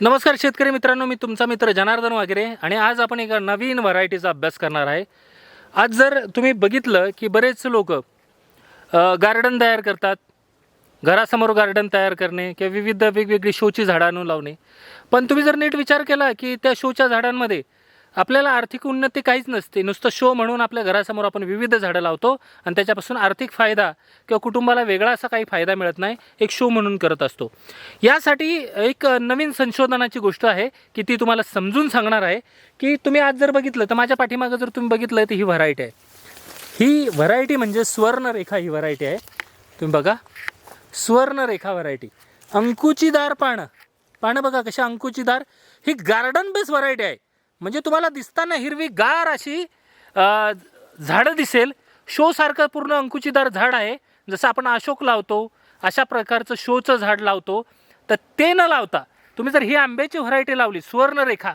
नमस्कार शेतकरी मित्रांनो मी तुमचा मित्र जनार्दन वगैरे आणि आज आपण एका नवीन व्हरायटीचा अभ्यास करणार आहे. आज जर तुम्ही बघितलं की बरेच लोक गार्डन तयार करतात घरासमोर गार्डन तयार करणे किंवा विविध वेगवेगळी शोची झाडं आणून लावणे. पण तुम्ही जर नीट विचार केला की त्या शोच्या झाडांमध्ये आपल्याला आर्थिक उन्नती काहीच नसते. नुसतं शो म्हणून आपल्या घरासमोर आपण विविध झाडं लावतो आणि त्याच्यापासून आर्थिक फायदा किंवा कुटुंबाला वेगळा असा काही फायदा मिळत नाही. एक शो म्हणून करत असतो. यासाठी एक नवीन संशोधनाची गोष्ट आहे की ती तुम्हाला समजून सांगणार आहे की तुम्ही आज जर बघितलं तर माझ्या पाठीमागं जर तुम्ही बघितलं तर ही व्हरायटी आहे. ही व्हरायटी म्हणजे स्वर्णरेखा ही व्हरायटी आहे. तुम्ही बघा. स्वर्णरेखा व्हरायटी अंकुचीदार पानं. पानं बघा कशा अंकुचीदार ही गार्डन बेस व्हरायटी आहे. म्हणजे तुम्हाला दिसताना हिरवी गार अशी झाडं दिसेल. शोसारखं पूर्ण अंकुचीदार झाड आहे. जसं आपण अशोक लावतो अशा प्रकारचं शोचं झाड लावतो. तर ते न लावता तुम्ही जर ही आंब्याची व्हरायटी लावली सुवर्णरेखा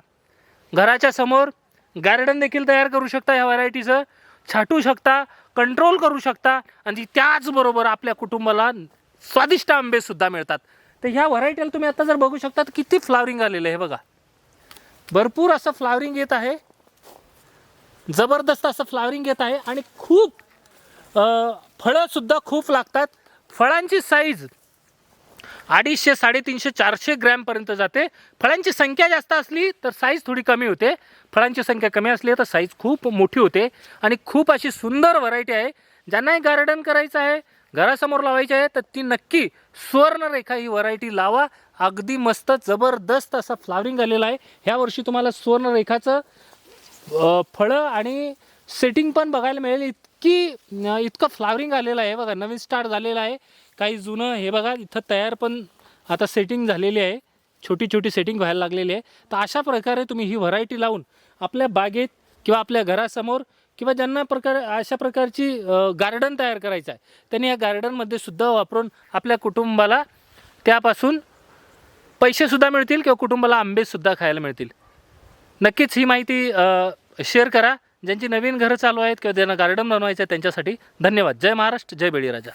घराच्या समोर गार्डन देखील तयार करू शकता ह्या व्हरायटीचं. छाटू शकता कंट्रोल करू शकता आणि त्याचबरोबर आपल्या कुटुंबाला स्वादिष्ट आंबेसुद्धा मिळतात. तर ह्या व्हरायटीला तुम्ही आता जर बघू शकता तर किती फ्लावरिंग आलेलं आहे बघा. भरपूर असं फ्लावरिंग येत आहे. जबरदस्त असं फ्लावरिंग येत आहे आणि खूप फळंसुद्धा खूप लागतात. फळांची साईज अडीचशे साडेतीनशे चारशे ग्रॅमपर्यंत जाते. फळांची संख्या जास्त असली तर साईज थोडी कमी होते. फळांची संख्या कमी असली तर साईज खूप मोठी होते. आणि खूप अशी सुंदर व्हरायटी आहे. ज्यांनाही गार्डन करायचं आहे घरासमोर लावायची आहे तर ती नक्की सुवर्णरेखा ही व्हरायटी लावा. अगदी मस्त जबरदस्त असा फ्लावरिंग आलेला आहे. ह्या वर्षी तुम्हाला सुवर्णरेखाचं फळं आणि सेटिंग पण बघायला मिळेल. इतकी इतकं फ्लावरिंग आलेलं आहे बघा. नवीन स्टार्ट झालेलं आहे. काही जुनं हे बघा इथं तयार पण आता सेटिंग झालेली आहे. छोटी छोटी सेटिंग व्हायला लागलेली आहे. तर अशा प्रकारे तुम्ही ही व्हरायटी लावून आपल्या बागेत किंवा आपल्या घरासमोर किंवा ज्यांना प्रकार अशा प्रकारची गार्डन तयार करायचं आहे त्यांनी या गार्डनमध्ये सुद्धा वापरून आपल्या कुटुंबाला त्यापासून पैसेसुद्धा मिळतील किंवा कुटुंबाला आंबेसुद्धा खायला मिळतील. नक्कीच ही माहिती शेअर करा. ज्यांची नवीन घरं चालू आहेत किंवा ज्यांना गार्डन बनवायचं आहे त्यांच्यासाठी धन्यवाद. जय महाराष्ट्र जय बेळीराजा.